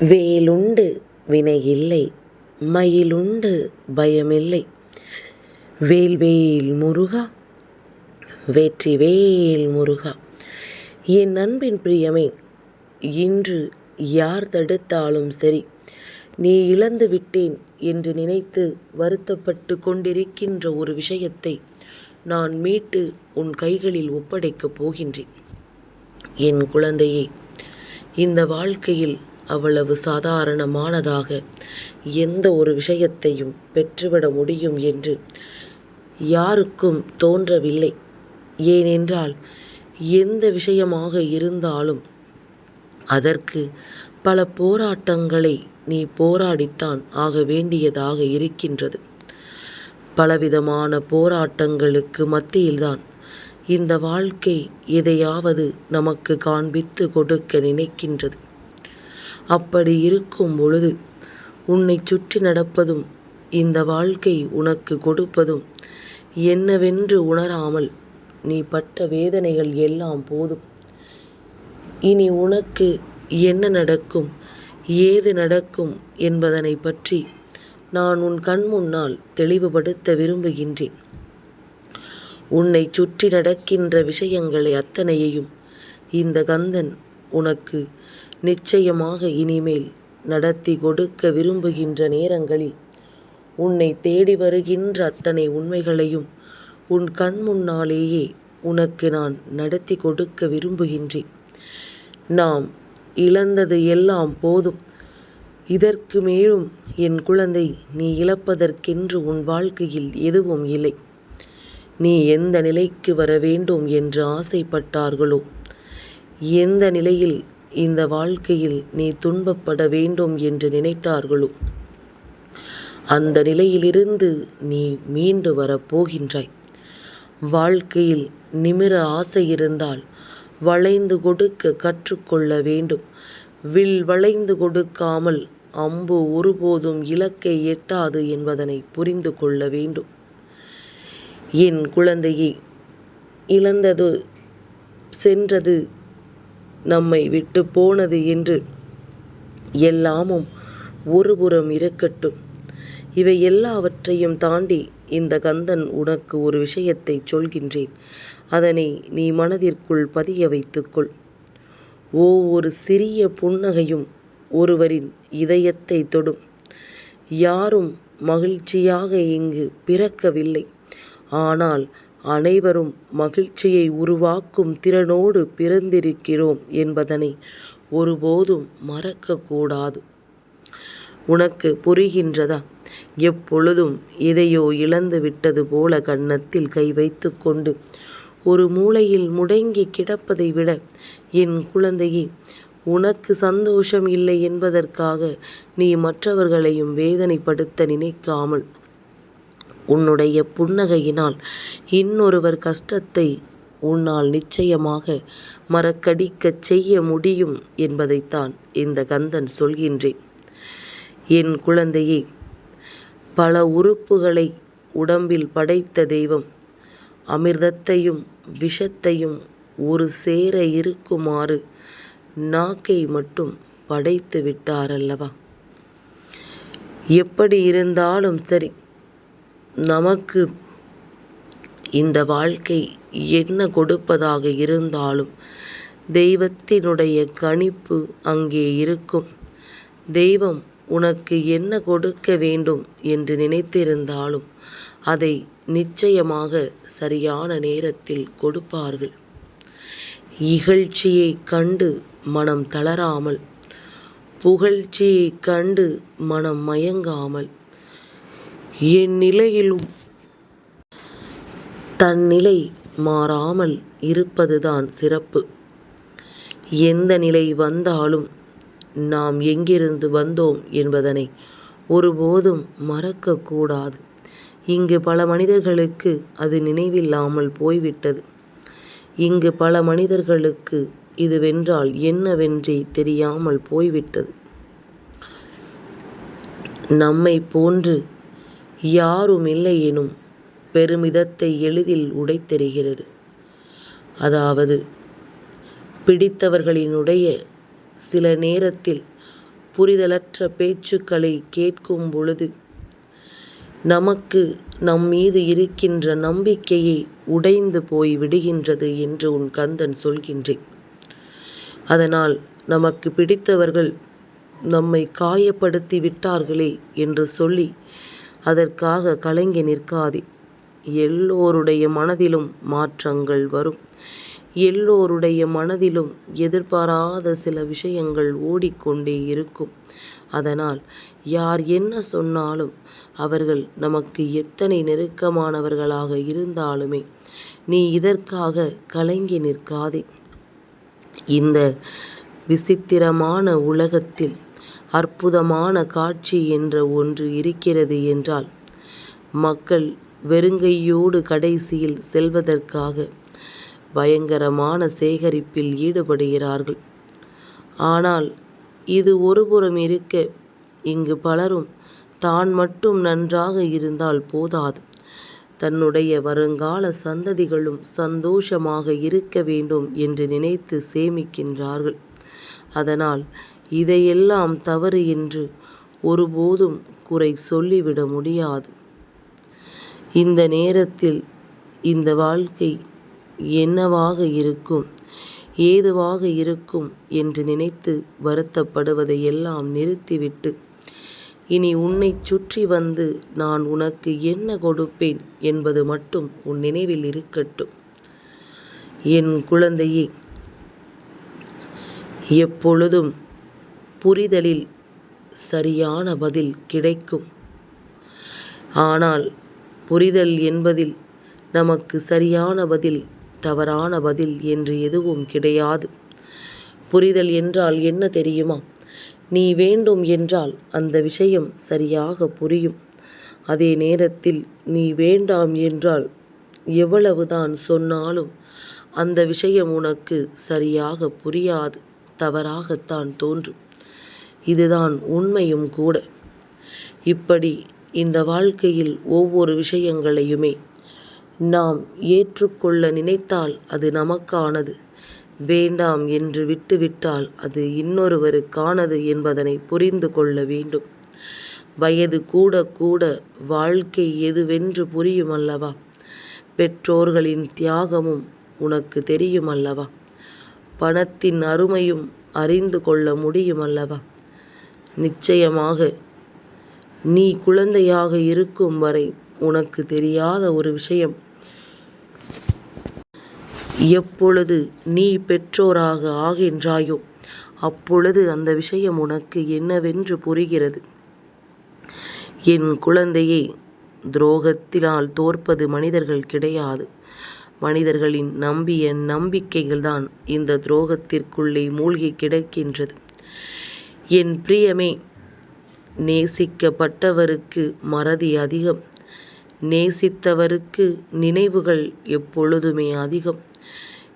வேலுண்டு வினையில்லை மயிலுண்டு பயமில்லை. வேல்வேல் முருகா வெற்றிவேல் முருகா என் அன்பின் பிரியமே இன்று யார் தடுத்தாலும் சரி நீ இழந்து விட்டேன் என்று நினைத்து வருத்தப்பட்டு கொண்டிருக்கின்ற ஒரு விஷயத்தை நான் மீட்டு உன் கைகளில் ஒப்படைக்கப் போகின்றேன். என் குழந்தையே இந்த வாழ்க்கையில் அவ்வளவு சாதாரணமானதாக எந்த ஒரு விஷயத்தையும் பெற்றுவிட முடியும் என்று யாருக்கும் தோன்றவில்லை. ஏனென்றால் எந்த விஷயமாக இருந்தாலும் அதற்கு பல போராட்டங்களை நீ போராடித்தான் ஆக வேண்டியதாக இருக்கின்றது. பலவிதமான போராட்டங்களுக்கு மத்தியில்தான் இந்த வாழ்க்கை எதையாவது நமக்கு காண்பித்து கொடுக்க நினைக்கின்றது. அப்படி இருக்கும் பொழுது உன்னை சுற்றி நடப்பதும் இந்த வாழ்க்கை உனக்கு கொடுப்பதும் என்னவென்று உணராமல் நீ பட்ட வேதனைகள் எல்லாம் போதும். இனி உனக்கு என்ன நடக்கும் ஏது நடக்கும் என்பதனை பற்றி நான் உன் கண் முன்னால் தெளிவுபடுத்த விரும்புகின்றேன். உன்னை சுற்றி நடக்கின்ற விஷயங்களை அத்தனையையும் இந்த கந்தன் உனக்கு நிச்சயமாக இனிமேல் நடத்தி கொடுக்க விரும்புகின்ற நேரங்களில் உன்னை தேடி வருகின்ற அத்தனை உண்மைகளையும் உன் கண் முன்னாலேயே உனக்கு நான் நடத்தி கொடுக்க விரும்புகின்றேன். நாம் இழந்தது எல்லாம் போதும். இதற்கு மேலும் என் குழந்தை நீ இழப்பதற்கென்று உன் வாழ்க்கையில் எதுவும் இல்லை. நீ எந்த நிலைக்கு வர வேண்டும் என்று ஆசைப்பட்டார்களோ? எந்த நிலையில் இந்த வாழ்க்கையில் நீ துன்பப்பட வேண்டும் என்று நினைத்தார்களோ? அந்த நிலையிலிருந்து நீ மீண்டு வரப்போகின்றாய் வாழ்க்கையில் நிமிர ஆசை இருந்தால் வளைந்து கொடுக்க கற்றுக்கொள்ள வேண்டும். வில் வளைந்து கொடுக்காமல் அம்பு ஒருபோதும் இலக்கை எட்டாது என்பதனை புரிந்து கொள்ள வேண்டும். என் குழந்தையை இழந்தது சென்றது நம்மை விட்டு போனது என்று எல்லாமும் ஒருபுறம் இருக்கட்டும். இவை எல்லாவற்றையும் தாண்டி இந்த கந்தன் உனக்கு ஒரு விஷயத்தை சொல்கின்றேன். அதனை நீ மனதிற்குள் பதிய வைத்துக்கொள். ஒவ்வொரு சிறிய புன்னகையும் ஒருவரின் இதயத்தை தொடும். யாரும் மகிழ்ச்சியாக இங்கு பிறக்கவில்லை. ஆனால் அனைவரும் மகிழ்ச்சியை உருவாக்கும் திறனோடு பிறந்திருக்கிறோம் என்பதனை ஒருபோதும் மறக்கக்கூடாது. உனக்கு புரிகின்றதா? எப்பொழுதும் எதையோ இழந்து விட்டது போல கன்னத்தில் கை வைத்து கொண்டு ஒரு மூலையில் முடங்கி கிடப்பதை விட என் குழந்தையே உனக்கு சந்தோஷம் இல்லை என்பதற்காக நீ மற்றவர்களையும் வேதனைப்படுத்த நினைக்காமல் உன்னுடைய புன்னகையினால் இன்னொருவர் கஷ்டத்தை உன்னால் நிச்சயமாக மறக்கடிக்கச் செய்ய முடியும் என்பதைத்தான் இந்த கந்தன் சொல்கின்றேன். என் குழந்தையே பல உறுப்புகளை உடம்பில் படைத்த தெய்வம் அமிர்தத்தையும் விஷத்தையும் ஒரு சேர இருக்குமாறு நாக்கை மட்டும் படைத்து விட்டாரல்லவா எப்படி இருந்தாலும் சரி நமக்கு இந்த வாழ்க்கை என்ன கொடுப்பதாக இருந்தாலும் தெய்வத்தினுடைய கணிப்பு அங்கே இருக்கும். தெய்வம் உனக்கு என்ன கொடுக்க வேண்டும் என்று நினைத்திருந்தாலும் அதை நிச்சயமாக சரியான நேரத்தில் கொடுப்பார்கள். இகழ்ச்சியை கண்டு மனம் தளராமல் புகழ்ச்சியை கண்டு மனம் மயங்காமல் என் நிலையிலும். தன் நிலை மாறாமல் இருப்பதுதான் சிறப்பு. எந்த நிலை வந்தாலும் நாம் எங்கிருந்து வந்தோம் என்பதனை ஒருபோதும் மறக்கக்கூடாது. இங்கு பல மனிதர்களுக்கு அது நினைவில்லாமல் போய்விட்டது. இங்கு பல மனிதர்களுக்கு இதுவென்றால் என்னவென்றே தெரியாமல் போய்விட்டது. நம்மை போன்று யாரும் இல்லை பெருமிதத்தை எளிதில் உடைத்தெறிகிறது. அதாவது பிடித்தவர்களினுடைய சில நேரத்தில் புரிதலற்ற பேச்சுக்களை கேட்கும் பொழுது நமக்கு நம் மீது இருக்கின்ற நம்பிக்கையை உடைந்து போய் விடுகின்றது என்று உன் கந்தன் சொல்கின்றேன். அதனால் நமக்கு பிடித்தவர்கள் நம்மை காயப்படுத்தி விட்டார்களே என்று சொல்லி அதற்காக கலங்கி நிற்காதே. எல்லோருடைய மனதிலும் மாற்றங்கள் வரும். எல்லோருடைய மனதிலும் எதிர்பாராத சில விஷயங்கள் ஓடிக்கொண்டே இருக்கும். அதனால் யார் என்ன சொன்னாலும் அவர்கள் நமக்கு எத்தனை நெருக்கமானவர்களாக இருந்தாலுமே நீ இதற்காக கலங்கி நிற்காதே. இந்த விசித்திரமான உலகத்தில் அற்புதமான காட்சி என்ற ஒன்று இருக்கிறது என்றால் மக்கள் வெறுங்கையோடு கடைசியில் செல்வதற்காக பயங்கரமான சேகரிப்பில் ஈடுபடுகிறார்கள். ஆனால் இது ஒருபுறம் இருக்க இங்கு பலரும் தான் மட்டும் நன்றாக இருந்தால் போதாது. தன்னுடைய வருங்கால சந்ததிகளும் சந்தோஷமாக இருக்க வேண்டும் என்று நினைத்து சேமிக்கின்றார்கள். அதனால் இதையெல்லாம் தவறு என்று ஒருபோதும் குறை சொல்லிவிட முடியாது. இந்த நேரத்தில் இந்த வாழ்க்கை என்னவாக இருக்கும் ஏதுவாக இருக்கும் என்று நினைத்து வருத்தப்படுவதை எல்லாம் நிறுத்திவிட்டு இனி உன்னைச் சுற்றி வந்து நான் உனக்கு என்ன கொடுப்பேன் என்பது மட்டும் உன் நினைவில் இருக்கட்டும். என் குழந்தையே எப்பொழுதும் புரிதலில் சரியான பதில் கிடைக்கும். ஆனால் புரிதல் என்பதில் நமக்கு சரியான பதில் தவறான பதில் என்று எதுவும் கிடையாது. புரிதல் என்றால் என்ன தெரியுமா? நீ வேண்டும் என்றால் அந்த விஷயம் சரியாக புரியும். அதே நேரத்தில் நீ வேண்டாம் என்றால் எவ்வளவுதான் சொன்னாலும் அந்த விஷயம் உனக்கு சரியாக புரியாது தவறாகத்தான் தோன்றும். இதுதான் உண்மையும் கூட. இப்படி இந்த வாழ்க்கையில் ஒவ்வொரு விஷயங்களையுமே நாம் ஏற்றுக்கொள்ள நினைத்தால் அது நமக்கானது. வேண்டாம் என்று விட்டுவிட்டால் அது இன்னொருவருக்கானது என்பதனை புரிந்து கொள்ள வேண்டும். வயது கூட கூட வாழ்க்கை எதுவென்று புரியும் அல்லவா பெற்றோர்களின் தியாகமும் உனக்கு தெரியும் அல்லவா பணத்தின் அருமையும் அறிந்து கொள்ள முடியும் அல்லவா நிச்சயமாக. நீ குழந்தையாக இருக்கும் வரை உனக்கு தெரியாத ஒரு விஷயம். எப்பொழுது நீ பெற்றோராக ஆகின்றாயோ அப்பொழுது அந்த விஷயம் உனக்கு என்னவென்று புரிகிறது. என் குழந்தையை துரோகத்தினால் தோற்பது மனிதர்கள் கிடையாது மனிதர்களின் நம்பிய நம்பிக்கைகள்தான் இந்த துரோகத்திற்குள்ளே மூழ்கி கிடக்கின்றது. என் பிரியமே நேசிக்கப்பட்டவருக்கு மறதி அதிகம். நேசித்தவருக்கு நினைவுகள் எப்பொழுதுமே அதிகம்.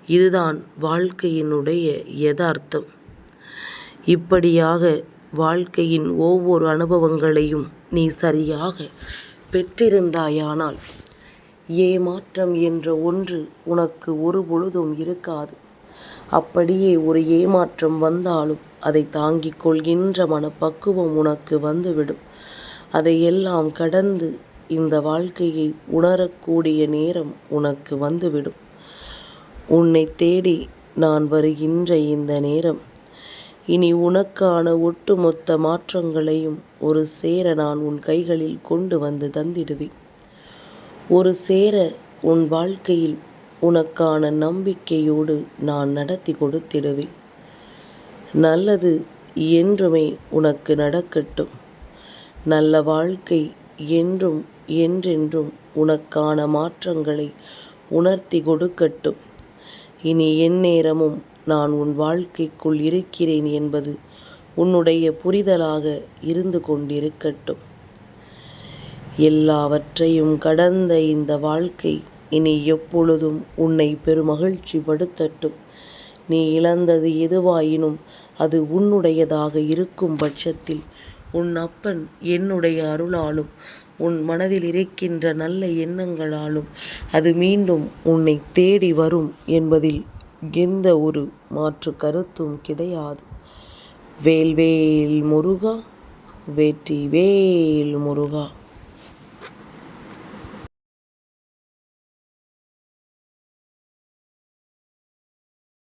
இதுதான் வாழ்க்கையினுடைய யதார்த்தம். இப்படியாக வாழ்க்கையின் ஒவ்வொரு அனுபவங்களையும் நீ சரியாக பெற்றிருந்தாயானால் ஏமாற்றம் என்ற ஒன்று உனக்கு ஒரு பொழுதும் இருக்காது. அப்படியே ஒரு ஏமாற்றம் வந்தாலும் அதை தாங்கிக் கொள்கின்ற மனப்பக்குவம் உனக்கு வந்துவிடும். அதையெல்லாம் கடந்து இந்த வாழ்க்கையை உணரக்கூடிய நேரம் உனக்கு வந்துவிடும். உன்னை தேடி நான் வருகின்ற இந்த நேரம். இனி உனக்கான ஒட்டுமொத்த மாற்றங்களையும் ஒரு சேர நான் உன் கைகளில் கொண்டு வந்து தந்திடுவேன். ஒரு சேர உன் வாழ்க்கையில் உனக்கான நம்பிக்கையோடு நான் நடத்தி கொடுத்திடுவேன். நல்லது என்றுமே உனக்கு நடக்கட்டும். நல்ல வாழ்க்கை என்றும் என்றென்றும் உனக்கான மாற்றங்களை உணர்த்தி கொடுக்கட்டும். இனி எந்நேரமும் நான் உன் வாழ்க்கைக்குள் இருக்கிறேன் என்பது உன்னுடைய புரிதலாக இருந்து கொண்டிருக்கட்டும். எல்லாவற்றையும் கடந்த இந்த வாழ்க்கை இனி எப்பொழுதும் உன்னை பெருமகிழ்ச்சி படுத்தட்டும். நீ இழந்தது எதுவாயினும் அது உன்னுடையதாக இருக்கும் பட்சத்தில் உன் அப்பன் என்னுடைய அருளாலும் உன் மனதில் இருக்கின்ற நல்ல எண்ணங்களாலும் அது மீண்டும் உன்னை தேடி வரும் என்பதில் எந்த ஒரு மாற்று கருத்தும் கிடையாது. வேல்வேல் முருகா வெற்றிவேல் முருகா.